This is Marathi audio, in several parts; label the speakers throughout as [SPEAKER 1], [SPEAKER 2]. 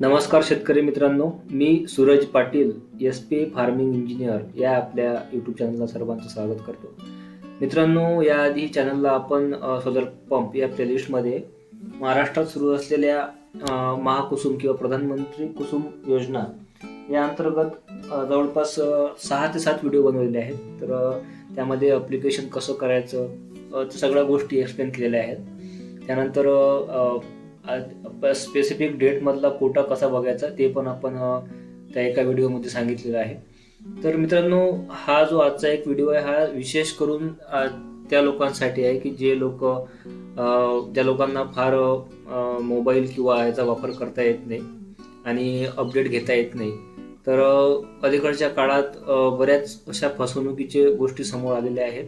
[SPEAKER 1] नमस्कार शेतकरी मित्रांनो मी Suraj Patil S P farming engineer या आपल्या यूट्यूब चॅनलला सर्वांचं स्वागत करतो. मित्रांनो याआधी चॅनलला आपण सोलर पंप या प्लेलिस्टमध्ये महाराष्ट्रात सुरू असलेल्या महाकुसुम किंवा प्रधानमंत्री कुसुम योजना या अंतर्गत जवळपास सहा ते सात व्हिडिओ बनवलेले आहेत. तर त्यामध्ये अप्लिकेशन कसं करायचं सगळ्या गोष्टी एक्सप्लेन केलेल्या आहेत. त्यानंतर स्पेसिफिक डेटमधला कोटा कसा बघायचा ते पण आपण त्या एका व्हिडिओमध्ये सांगितलेलं आहे. तर मित्रांनो हा जो आजचा एक व्हिडिओ आहे हा विशेष करून त्या लोकांसाठी आहे की जे लोक ज्या लोकांना फार मोबाईल किंवा याचा वापर करता येत नाही. आणि अपडेट घेता येत नाही. तर अलीकडच्या काळात बऱ्याच अशा फसवणुकीचे गोष्टी समोर आलेल्या आहेत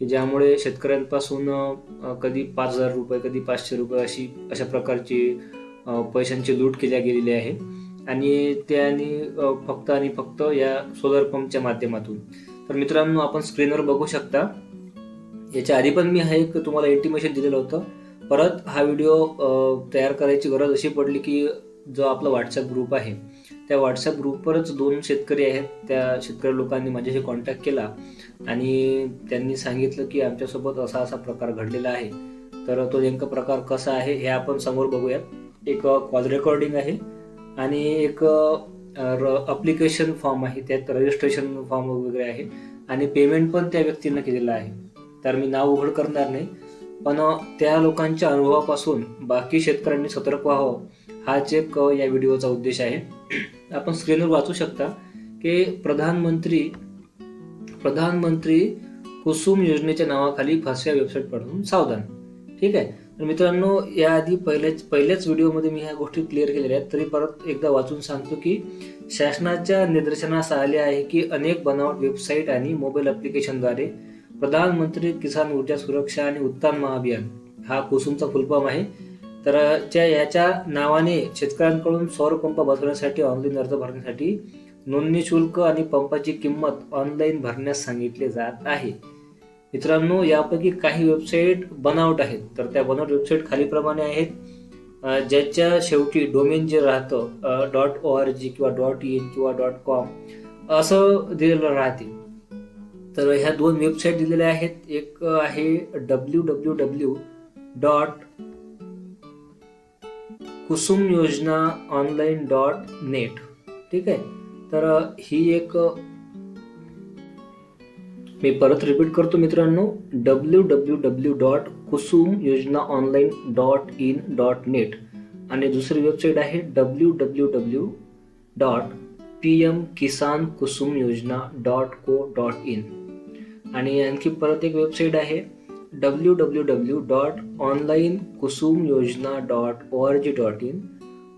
[SPEAKER 1] की ज्यामुळे शेतकऱ्यांपासून कधी पाच हजार रुपये कधी पाचशे रुपये अशी अशा प्रकारची पैशांची लूट केल्या गेलेली आहे. आणि त्याने फक्त आणि फक्त या सोलर पंपच्या माध्यमातून. तर मित्रांनो आपण स्क्रीनवर बघू शकता. याच्या आधी पण मी हा एक तुम्हाला इंटिमेशन दिलेलं होतं. परत हा व्हिडिओ तयार करायची गरज अशी पडली की जो आपला व्हॉट्सअप ग्रुप आहे त्या व्हॉट्सअप ग्रुपवरच दोन शेतकरी आहेत. त्या शेतकरी लोकांनी माझ्याशी कॉन्टॅक्ट केला आणि त्यांनी सांगितलं की आमच्यासोबत असा असा प्रकार घडलेला आहे. तर तो नेमका प्रकार कसा आहे हे आपण समोर बघूयात. एक कॉल रेकॉर्डिंग आहे आणि एक अप्लिकेशन फॉर्म आहे. त्यात रजिस्ट्रेशन फॉर्म वगैरे आहे आणि पेमेंट पण त्या व्यक्तीनं केलेलं आहे. तर मी नाव उघड करणार नाही पण त्या लोकांच्या अनुभवापासून बाकी शेतकऱ्यांनी सतर्क व्हावं. हाच एक या व्हिडिओचा उद्देश आहे. आपण स्क्रीनवर वाचू शकता की प्रधानमंत्री प्रधानमंत्री कुसुम योजनेच्या नावाखाली फसव्या वेबसाईटपासून सावधान. ठीक आहे? तर मित्रांनो याआधी पहिल्याच पहिल्याच व्हिडिओमध्ये मी ह्या गोष्टी क्लिअर केलेल्या आहेत. तरी परत एकदा वाचून सांगतो की शासनाच्या निदर्शनास आले आहे की अनेक बनावट वेबसाईट आणि मोबाईल ॲप्लिकेशनद्वारे प्रधानमंत्री किसान ऊर्जा सुरक्षा आणि उत्थान महाअभियान हा कुसुमचा फुलफॉर्म आहे. तर ज्या याच्या नावाने शेतकऱ्यांकडून सौर पंप बसवण्यासाठी ऑनलाईन अर्ज भरण्यासाठी नोंदणी शुल्क आणि पंपाची किंमत ऑनलाईन भरण्यास सांगितले जात आहे. मित्रांनो यापैकी काही वेबसाईट बनावट आहेत. तर त्या बनावट वेबसाईट खालीप्रमाणे आहेत. ज्याच्या शेवटी डोमेन जे राहतं डॉट ओ आर जी किंवा डॉट इन किंवा डॉट कॉम असं दिलेलं राहते. तर ह्या दोन वेबसाईट दिलेल्या आहेत. एक आहे W W W dot Kusum Yojana online dot net. ठीक आहे? तर ही एक मी परत रिपीट करतो मित्रांनो. W W W dot Kusum Yojana online dot in dot net आणि दुसरी वेबसाईट आहे W W W dot P M Kisan Kusum Yojana dot co dot in आणि आणखी परत एक वेबसाईट आहे W W W dot online Kusum Yojana dot O R G dot in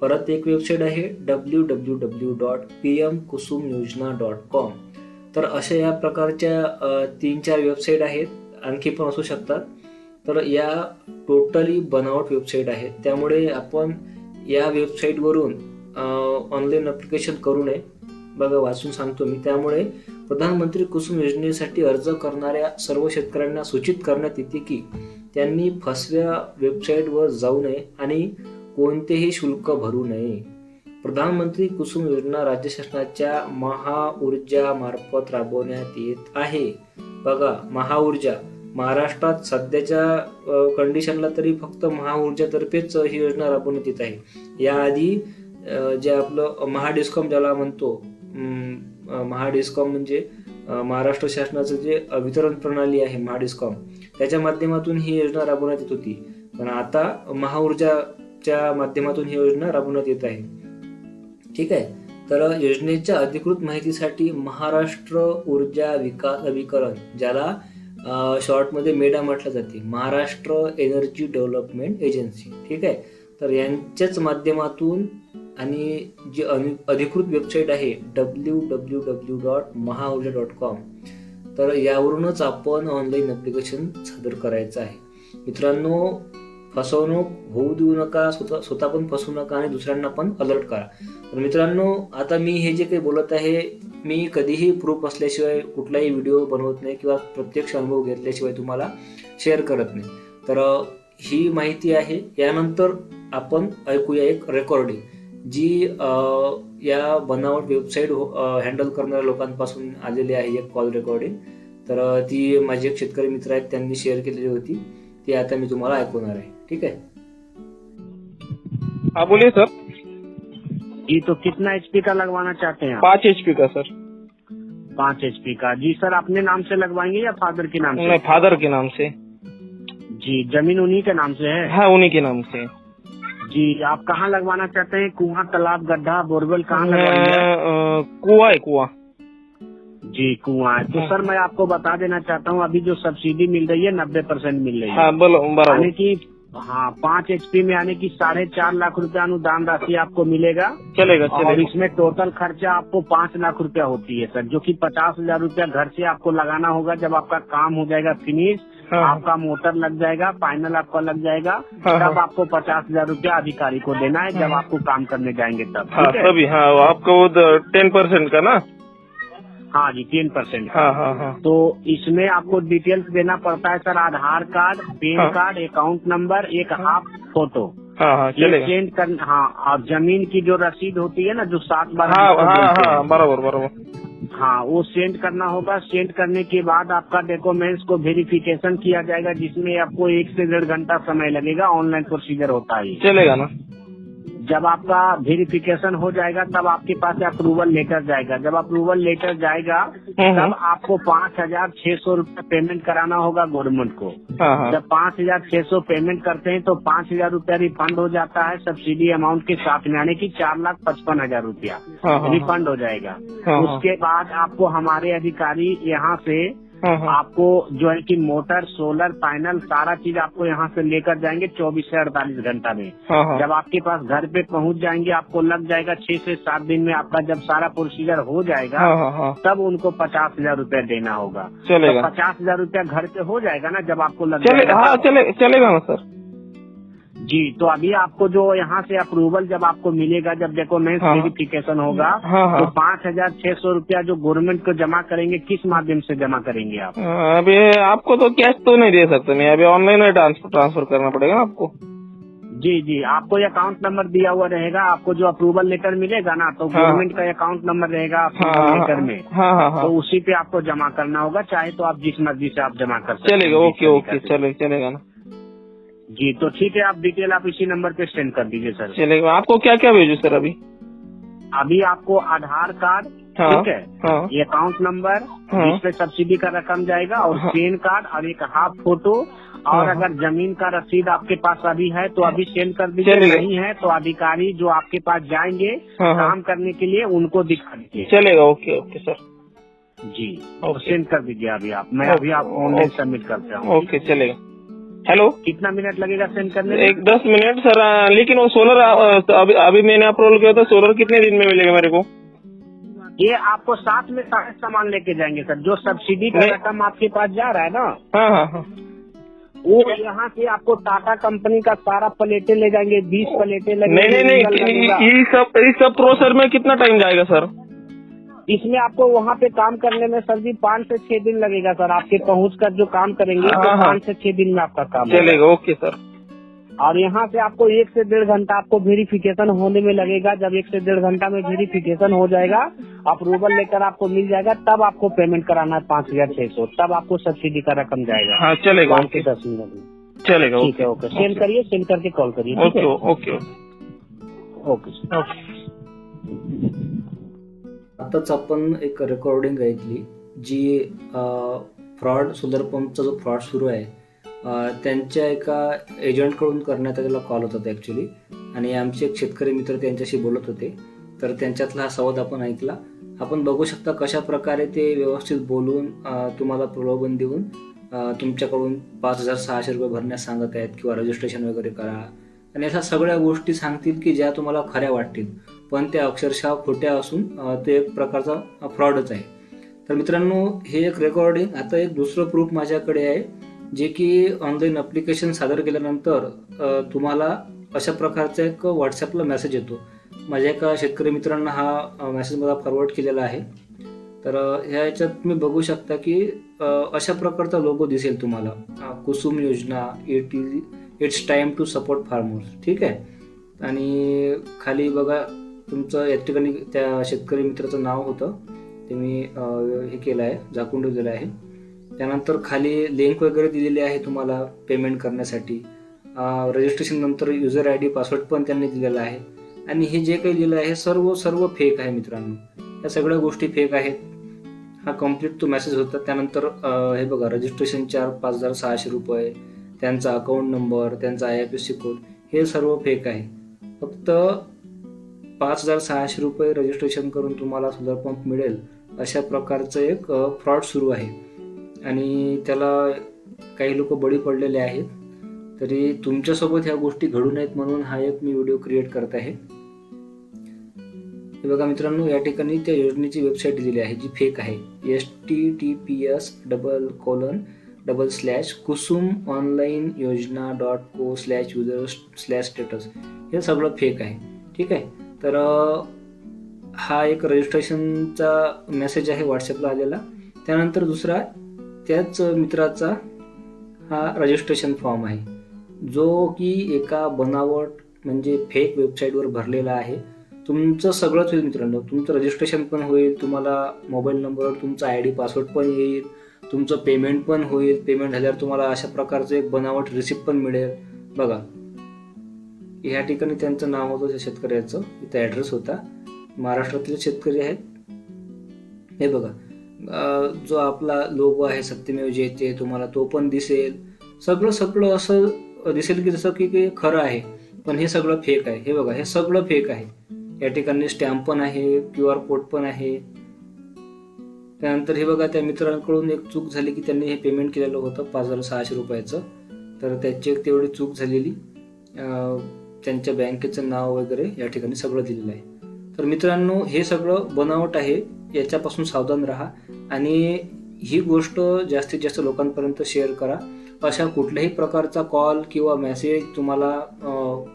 [SPEAKER 1] परत एक वेबसाईट आहे W W W dot P M Kusum Yojana dot com तर अशा या प्रकारच्या तीन चार वेबसाईट आहेत आणखी पण असू शकतात. तर या टोटली बनावट वेबसाईट आहेत. त्यामुळे आपण या वेबसाईटवरून ऑनलाईन अप्लिकेशन करू नये. बघा वाचून सांगतो मी. त्यामुळे प्रधानमंत्री कुसुम योजनेसाठी अर्ज करणाऱ्या सर्व शेतकऱ्यांना सूचित करण्यात येते की त्यांनी फसव्या वेबसाईटवर जाऊ नये आणि कोणतेही शुल्क भरू नये. प्रधानमंत्री कुसुम योजना राज्य शासनाच्या महाऊर्जा मार्फत राबवण्यात येत आहे. बघा महाऊर्जा. महाराष्ट्रात सध्याच्या कंडिशनला तरी फक्त महाऊर्जातर्फेच ही योजना राबवण्यात येत आहे. याआधी जे आपलं महाडिस्कॉम ज्याला म्हणतो महाडिस्कॉम म्हणजे महाराष्ट्र शासनाचं जे वितरण प्रणाली आहे महाडिस्कॉम त्याच्या माध्यमातून ही योजना राबवण्यात येत होती. पण आता महाऊर्जाच्या माध्यमातून ही योजना राबवण्यात येत आहे. ठीक आहे? तर योजनेच्या अधिकृत माहितीसाठी महाराष्ट्र ऊर्जा विकास अभिकरण ज्याला शॉर्टमध्ये मेडा म्हटलं जाते महाराष्ट्र एनर्जी डेव्हलपमेंट एजन्सी. ठीक आहे? तर यांच्याच माध्यमातून आणि जी अनि- अधिकृत वेबसाईट आहे W W W dot Mahaurja dot com तर यावरूनच आपण ऑनलाईन ॲप्लिकेशन सादर करायचं आहे. मित्रांनो फसवणूक होऊ देऊ नका स्वतः स्वतः पण फसवू नका आणि दुसऱ्यांना पण अलर्ट करा. तर मित्रांनो आता मी हे जे काही बोलत आहे मी कधीही प्रूफ असल्याशिवाय कुठलाही व्हिडिओ बनवत नाही किंवा प्रत्यक्ष अनुभव घेतल्याशिवाय तुम्हाला शेअर करत नाही. तर ही माहिती आहे. यानंतर आपण ऐकूया एक रेकॉर्डिंग जी अ, या बनावट वेबसाईट हँडल करणाऱ्या लोकांपासून आलेली आहे एक कॉल रेकॉर्डिंग तर ती माझे एक शेतकरी मित्र आहेत त्यांनी शेअर केलेली होती. ती आता मी तुम्हाला ऐकवणार आहे. ठीक आहे?
[SPEAKER 2] हाँ बोलिए सर.
[SPEAKER 3] जी तो कितना एचपी का लगवाना चाहते हैं आप?
[SPEAKER 2] पाँच एचपी का सर.
[SPEAKER 3] पाँच एचपी का। जी सर अपने नाम से लगवाएंगे या फादर के नाम से?
[SPEAKER 2] फादर के नाम से.
[SPEAKER 3] जी जमीन उन्हीं के नाम से है?
[SPEAKER 2] हाँ उन्हीं के नाम से.
[SPEAKER 3] जी आप कहाँ लगवाना चाहते हैं? कुआँ तालाब गड्ढा बोरवेल कहाँ
[SPEAKER 2] लगवा
[SPEAKER 3] लगवाएँगे?
[SPEAKER 2] कुआ है कुआ।
[SPEAKER 3] जी कुआ है। तो सर मैं आपको बता देना चाहता हूँ अभी जो सब्सिडी मिल रही है नब्बे परसेंट मिल रही है।
[SPEAKER 2] हाँ बोलो
[SPEAKER 3] यानी कि हाँ पाँच एचपी में यानी कि साढ़े चार लाख रुपया अनुदान राशि आपको मिलेगा।
[SPEAKER 2] चलेगा चलेगा।
[SPEAKER 3] और इसमें टोटल खर्चा आपको पाँच लाख रुपया होती है सर जो कि पचास हज़ार रूपया घर से आपको लगाना होगा। जब आपका काम हो जाएगा फिनिश
[SPEAKER 2] हाँ।
[SPEAKER 3] आपका मोटर लग जाएगा फाइनल आपका लग जाएगा
[SPEAKER 2] हाँ,
[SPEAKER 3] तब
[SPEAKER 2] हाँ।
[SPEAKER 3] आपको पचास हज़ार रूपया अधिकारी को देना है जब आपको काम करने जाएँगे तब।
[SPEAKER 2] हाँ तभी हाँ आपका वो टेन परसेंट का ना?
[SPEAKER 3] हाँ जी टेन परसेंट
[SPEAKER 2] हाँ हाँ हाँ।
[SPEAKER 3] तो इसमें आपको डिटेल्स देना पड़ता है सर आधार कार्ड पैन
[SPEAKER 2] हाँ।
[SPEAKER 3] कार्ड अकाउंट नंबर एक हाफ़ फ़ोटो
[SPEAKER 2] हाँ हाँ
[SPEAKER 3] सेंड कर हाँ और ज़मीन की जो रसीद होती है ना जो सात बार
[SPEAKER 2] हाँ हाँ हाँ बराबर बराबर।
[SPEAKER 3] हाँ वो सेंड करना होगा। सेंड करने के बाद आपका डॉक्यूमेंट्स को वेरिफिकेशन किया जाएगा जिसमें आपको एक से डेढ़ घंटा समय लगेगा। ऑनलाइन प्रोसीजर होता है
[SPEAKER 2] चलेगा ना।
[SPEAKER 3] जब आपका वेरिफिकेशन हो जाएगा तब आपके पास अप्रूवल लेटर जाएगा। जब अप्रूवल लेटर जाएगा। तब आपको पाँच हज़ार छह सौ रुपये पेमेंट कराना होगा गवर्नमेंट को।
[SPEAKER 2] हाँ हाँ।
[SPEAKER 3] जब पाँच हज़ार छह सौ पेमेंट करते हैं तो पाँच हज़ार रूपया रिफंड हो जाता है सब्सिडी अमाउंट के साथ में यानी कि चार लाख पचपन हज़ार रूपया। रिफंड हो जाएगा।
[SPEAKER 2] हाँ।
[SPEAKER 3] उसके बाद आपको हमारे अधिकारी यहाँ से आपको जो है कि मोटर सोलर पैनल सारा चीज़ आपको यहाँ से लेकर जाएँगे चौबीस से अड़तालीस घंटा में। जब आपके पास घर पे पहुँच जाएँगे आपको लग जाएगा छह से सात दिन में आपका जब सारा प्रोसीजर हो जाएगा तब उनको पचास हज़ार रूपया देना होगा।
[SPEAKER 2] चलेगा।
[SPEAKER 3] तो पचास हज़ार रूपया घर पे हो जाएगा ना जब आपको लग
[SPEAKER 2] चले
[SPEAKER 3] जाएगा
[SPEAKER 2] हाँ चले चलेगा ना सर।
[SPEAKER 3] जी तो अभी आपको जो यहाँ से अप्रूवल जब आपको मिलेगा जब डॉक्यूमेंट
[SPEAKER 2] हाँ।
[SPEAKER 3] वेरिफिकेशन होगा
[SPEAKER 2] हाँ हाँ।
[SPEAKER 3] तो पाँच हज़ार छह सौ रूपया जो गवर्नमेंट को जमा करेंगे किस माध्यम से जमा करेंगे आप?
[SPEAKER 2] हाँ, अभी आपको तो कैश तो नहीं दे सकते मैं अभी ऑनलाइन ट्रांसफ़र ट्रांसफ़र करना पड़ेगा आपको।
[SPEAKER 3] जी जी आपको ये अकाउंट नंबर दिया हुआ रहेगा आपको जो अप्रूवल लेटर मिलेगा ना तो
[SPEAKER 2] हाँ।
[SPEAKER 3] गवर्नमेंट का अकाउंट नंबर रहेगा
[SPEAKER 2] हाँ
[SPEAKER 3] अप्रूवल लेटर में।
[SPEAKER 2] हाँ हाँ हाँ।
[SPEAKER 3] तो उसी पे आपको जमा करना होगा चाहे तो आप जिस मर्ज़ी से आप जमा कर सकते हैं
[SPEAKER 2] चलेगा ओके ओके चलेगा चलेगा ना।
[SPEAKER 3] जी तो ठीक है आप डिटेल आप इसी नंबर पे सेंड कर दीजिए सर
[SPEAKER 2] चलेगा। आपको क्या क्या भेजू सर अभी?
[SPEAKER 3] अभी आपको आधार कार्ड
[SPEAKER 2] हाँ
[SPEAKER 3] ठीक है?
[SPEAKER 2] हाँ।
[SPEAKER 3] ये अकाउंट नंबर
[SPEAKER 2] हाँ।
[SPEAKER 3] जिसपे सब्सिडी का रकम जाएगा और
[SPEAKER 2] हाँ।
[SPEAKER 3] पैन कार्ड और एक हाफ़ फ़ोटो और
[SPEAKER 2] हाँ।
[SPEAKER 3] अगर ज़मीन का रसीद आपके पास अभी है तो अभी सेंड कर दीजिए। नहीं है तो अधिकारी जो आपके पास जाएँगे
[SPEAKER 2] हाँ, हाँ।
[SPEAKER 3] काम करने के लिए उनको दिखा दीजिए।
[SPEAKER 2] चलेगा ओके ओके सर
[SPEAKER 3] जी तो
[SPEAKER 2] ओके।
[SPEAKER 3] सेंड कर दीजिए अभी आप। मैं अभी आप ऑनलाइन सबमिट करता हूँ
[SPEAKER 2] ओके चलेगा। हेलो
[SPEAKER 3] कितना मिनट लगेगा सेंड करने में?
[SPEAKER 2] एक दस मिनट सर आ, लेकिन वो सोलर तो अभी अभी मैंने अप्रूवल किया था सोलर कितने दिन में मिलेगा मेरे को?
[SPEAKER 3] ये आपको साथ में सारे सामान लेके जाएँगे सर। जो सब्सिडी का रकम आपके पास जा रहा है ना
[SPEAKER 2] हाँ हाँ हाँ।
[SPEAKER 3] वो यहाँ से आपको टाटा कंपनी का सारा प्लेटे ले जाएँगे बीस प्लेटें लगेंगी
[SPEAKER 2] नहीं नहीं नहीं ये सब इस सब प्रोसेस में कितना टाइम जाएगा सर?
[SPEAKER 3] इसमें आपको वहाँ पे काम करने में सर जी पाँच से छह दिन लगेगा सर। आपके पहुँच कर जो काम करेंगे तो। पाँच से छह दिन में आपका काम
[SPEAKER 2] चलेगा ओके सर।
[SPEAKER 3] और यहाँ से आपको एक से डेढ़ घंटा आपको वेरिफिकेशन होने में लगेगा। जब एक से डेढ़ घंटा में वेरिफिकेशन हो जाएगा अप्रूवल लेकर आपको मिल जाएगा तब आपको पेमेंट कराना है पाँच हज़ार छह सौ। तब आपको सब्सिडी का रकम जाएगा।
[SPEAKER 2] हाँ चलेगा
[SPEAKER 3] पाँच
[SPEAKER 2] ओके।
[SPEAKER 3] से दस मिनट में।
[SPEAKER 2] चलेगा
[SPEAKER 3] ठीक है ओके। सेंड करिए सेंड करके कॉल करिए
[SPEAKER 2] ओके ओके।
[SPEAKER 3] Okay
[SPEAKER 2] okay.
[SPEAKER 1] आताच आपण एक रेकॉर्डिंग ऐकली जी फ्रॉड सोलर पंपचा जो फ्रॉड सुरू आहे त्यांच्या एका एजंटकडून करण्यात आलेला कॉल होता ॲक्च्युली आणि आमचे एक शेतकरी मित्र त्यांच्याशी बोलत होते. तर त्यांच्यातला हा संवाद आपण ऐकला. आपण बघू शकता कशा प्रकारे ते व्यवस्थित बोलून तुम्हाला प्रलोभन देऊन तुमच्याकडून पाच हजार सहाशे रुपये भरण्यास सांगत आहेत किंवा रजिस्ट्रेशन वगैरे करा. आणि अशा सगळ्या गोष्टी सांगतील की ज्या तुम्हाला खऱ्या वाटतील. पण त्या अक्षरशः खोट्या असून ते एक प्रकारचा फ्रॉडच आहे. तर मित्रांनो हे एक रेकॉर्डिंग आता एक दुसरं प्रूफ माझ्याकडे आहे जे की ऑनलाईन अप्लिकेशन सादर केल्यानंतर तुम्हाला अशा प्रकारचा एक व्हॉट्सअपला मेसेज येतो. माझ्या एका शेतकरी मित्रांना हा मेसेज मला फॉरवर्ड केलेला आहे. तर ह्या याच्यात तुम्ही बघू शकता की अशा प्रकारचा लोगो दिसेल तुम्हाला. Kusum Yojana it it's time to support farmers ठीक आहे? आणि खाली बघा तुमचं या ठिकाणी त्या शेतकरी मित्राचं नाव होतं. ते मी हे केलं आहे झाकून ठेवलेलं आहे. त्यानंतर खाली लिंक वगैरे दिलेली आहे तुम्हाला पेमेंट करण्यासाठी. रजिस्ट्रेशन नंतर युजर आय डी पासवर्ड पण त्यांनी दिलेला आहे. आणि हे जे काही दिलं आहे सर्व सर्व फेक आहे मित्रांनो. या सगळ्या गोष्टी फेक आहेत. हा कंप्लीट तो मेसेज होता. त्यानंतर हे बघा रजिस्ट्रेशन चार पाच हजार सहाशे रुपये त्यांचा अकाउंट नंबर त्यांचा I F S C code हे सर्व फेक आहे. फक्त पाच हजार सहाशे रुपये रजिस्ट्रेशन करून तुम्हाला सोलर पंप मिळेल अशा प्रकारचं एक फ्रॉड सुरू आहे. आणि त्याला काही लोक बळी पडलेले आहेत. तरी तुमच्यासोबत ह्या गोष्टी घडू नयेत म्हणून हा एक मी व्हिडिओ क्रिएट करत आहे. हे बघा मित्रांनो या ठिकाणी त्या योजनेची वेबसाईट दिलेली आहे जी फेक आहे. S T T P S double colon double slash Kusum online Yojana dot co slash user slash status हे सगळं फेक आहे. ठीक आहे? तर हा एक रजिस्ट्रेशनचा मेसेज आहे व्हॉट्सअपला आलेला. त्यानंतर दुसरा त्याच मित्राचा हा रजिस्ट्रेशन फॉर्म आहे. जो की एका बनावट म्हणजे फेक वेबसाईटवर भरलेला आहे. तुमचं सगळंच होईल मित्रांनो. तुमचं रजिस्ट्रेशन पण होईल तुम्हाला मोबाईल नंबरवर तुमचा आय डी पासवर्ड पण येईल तुमचं पेमेंट पण होईल. पेमेंट झाल्यावर तुम्हाला अशा प्रकारचं एक बनावट रिसिप्ट पण मिळेल. बघा. ह्या ठिकाणी त्यांचं नाव होतं त्या शेतकऱ्याचं. इथं ॲड्रेस होता. महाराष्ट्रातले शेतकरी आहेत. हे बघा. जो आपला लोगो आहे सत्यमेव जयते तुम्हाला तो पण दिसेल. सगळं सगळं असं दिसेल की जसं की की खरं आहे. पण हे सगळं फेक आहे. हे बघा हे सगळं फेक आहे. या ठिकाणी स्टॅम्प पण आहे क्यू आर कोड पण आहे. त्यानंतर हे बघा त्या मित्रांकडून एक चूक झाली की त्यांनी हे पेमेंट केलेलं होतं पाच हजार सहाशे रुपयाचं. तर त्याची एक तेवढी चूक झालेली. त्यांच्या बँकेचं नाव वगैरे या ठिकाणी सगळं दिलेलं आहे. तर मित्रांनो हे सगळं बनावट आहे. याच्यापासून सावधान राहा आणि ही गोष्ट जास्तीत जास्त लोकांपर्यंत शेअर करा. अशा कुठल्याही प्रकारचा कॉल किंवा मेसेज तुम्हाला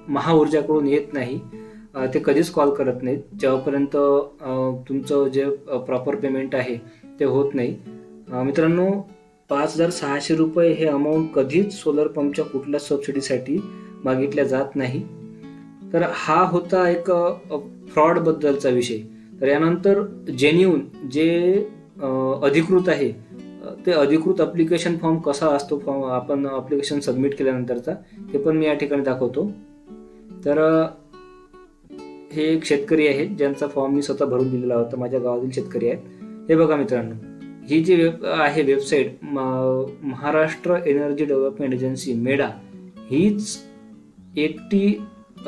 [SPEAKER 1] महाऊर्जाकडून येत नाही. ते कधीच कॉल करत नाहीत. जेव्हापर्यंत तुमचं जे प्रॉपर पेमेंट आहे ते होत नाही. मित्रांनो पाच हजार सहाशे रुपये हे अमाऊंट कधीच सोलर पंपच्या कुठल्याच सबसिडीसाठी मागितल्या जात नाही. तर हा होता एक फ्रॉडबद्दलचा विषय. तर यानंतर जेन्युन जे अधिकृत आहे ते अधिकृत अप्लिकेशन फॉर्म कसा असतो फॉर्म आपण अप्लिकेशन सबमिट केल्यानंतरचा ते पण मी या ठिकाणी दाखवतो. तर हे एक शेतकरी आहेत ज्यांचा फॉर्म मी स्वतः भरून दिलेला होता माझ्या गावातील शेतकरी आहेत. हे बघा मित्रांनो ही जी वेब आहे website Maharashtra energy development agency MEDA हीच एकटी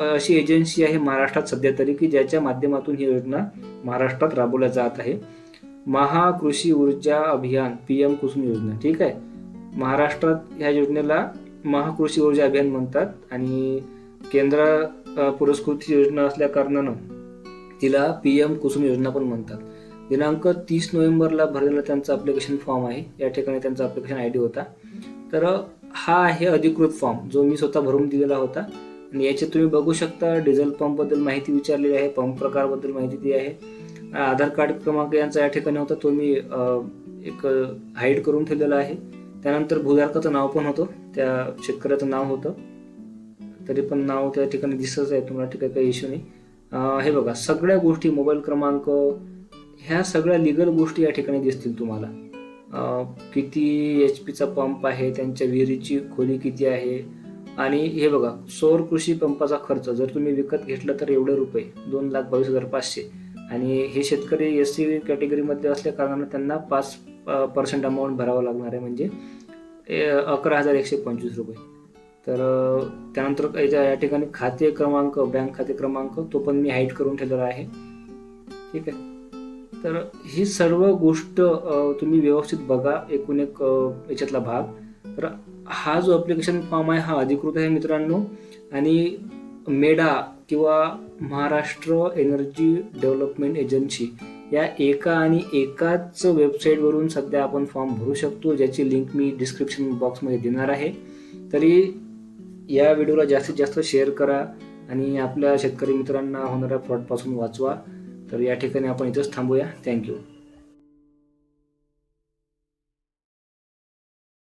[SPEAKER 1] अशी एजन्सी आहे महाराष्ट्रात सध्या तरी की ज्याच्या माध्यमातून ही योजना महाराष्ट्रात राबवल्या जात आहे. महाकृषी ऊर्जा अभियान पी एम कुसुम योजना ठीक आहे? महाराष्ट्रात ह्या योजनेला महाकृषी ऊर्जा अभियान म्हणतात आणि केंद्र पुरस्कृत योजना असल्या कारणानं तिला पी एम कुसुम योजना पण म्हणतात. दिनांक तीस नोव्हेंबरला भरलेला त्यांचा अप्लिकेशन फॉर्म आहे. या ठिकाणी त्यांचा अप्लिकेशन आय डी होता. तर हा आहे अधिकृत फॉर्म जो मी स्वतः भरून दिलेला होता. आणि याच्यात तुम्ही बघू शकता डिझेल पंपबद्दल माहिती विचारलेली आहे पंप प्रकारबद्दल माहिती दिली आहे. आधार कार्ड क्रमांक यांचा या ठिकाणी होता तो मी एक हाईड करून ठेवलेला आहे. त्यानंतर भूधारकाचं नाव पण होतं त्या शेतकऱ्याचं नाव होतं. तरी पण नाव त्या ठिकाणी दिसत आहे तुम्हाला ठिकाणी काही इश्यू नाही. हे बघा सगळ्या गोष्टी मोबाईल क्रमांक ह्या सगळ्या लिगल गोष्टी या ठिकाणी दिसतील तुम्हाला. किती एच पीचा पंप आहे त्यांच्या विहिरीची खोली किती आहे? आणि हे बघा सौर कृषी पंपाचा खर्च जर तुम्ही विकत घेतलं तर एवढे रुपये दोन लाख बावीस हजार पाचशे. आणि हे शेतकरी एस सी कॅटेगरीमध्ये असल्या कारणानं त्यांना पाच पर्सेंट अमाऊंट भरावं लागणार आहे. म्हणजे ए- अकरा हजार एकशे पंचवीस रुपये. तर त्यानंतर याच्या या ठिकाणी खाते क्रमांक बँक खाते क्रमांक तो पण मी हाईट करून ठेवलेला आहे. ठीक आहे? तर ही सर्व गोष्ट तुम्ही व्यवस्थित बघा एकूण एक याच्यातला भाग. तर हा जो अप्लिकेशन फॉर्म आहे हा अधिकृत आहे मित्रांनो. आणि मेडा किंवा महाराष्ट्र एनर्जी डेव्हलपमेंट एजन्सी या एका आणि एकाच वेबसाईटवरून सध्या आपण फॉर्म भरू शकतो ज्याची लिंक मी डिस्क्रिप्शन बॉक्समध्ये देणार आहे. तरी या व्हिडिओला जास्तीत जास्त शेअर करा आणि आपल्या शेतकरी मित्रांना होणाऱ्या फ्रॉडपासून वाचवा. तर या ठिकाणी आपण इथंच थांबूया. थँक्यू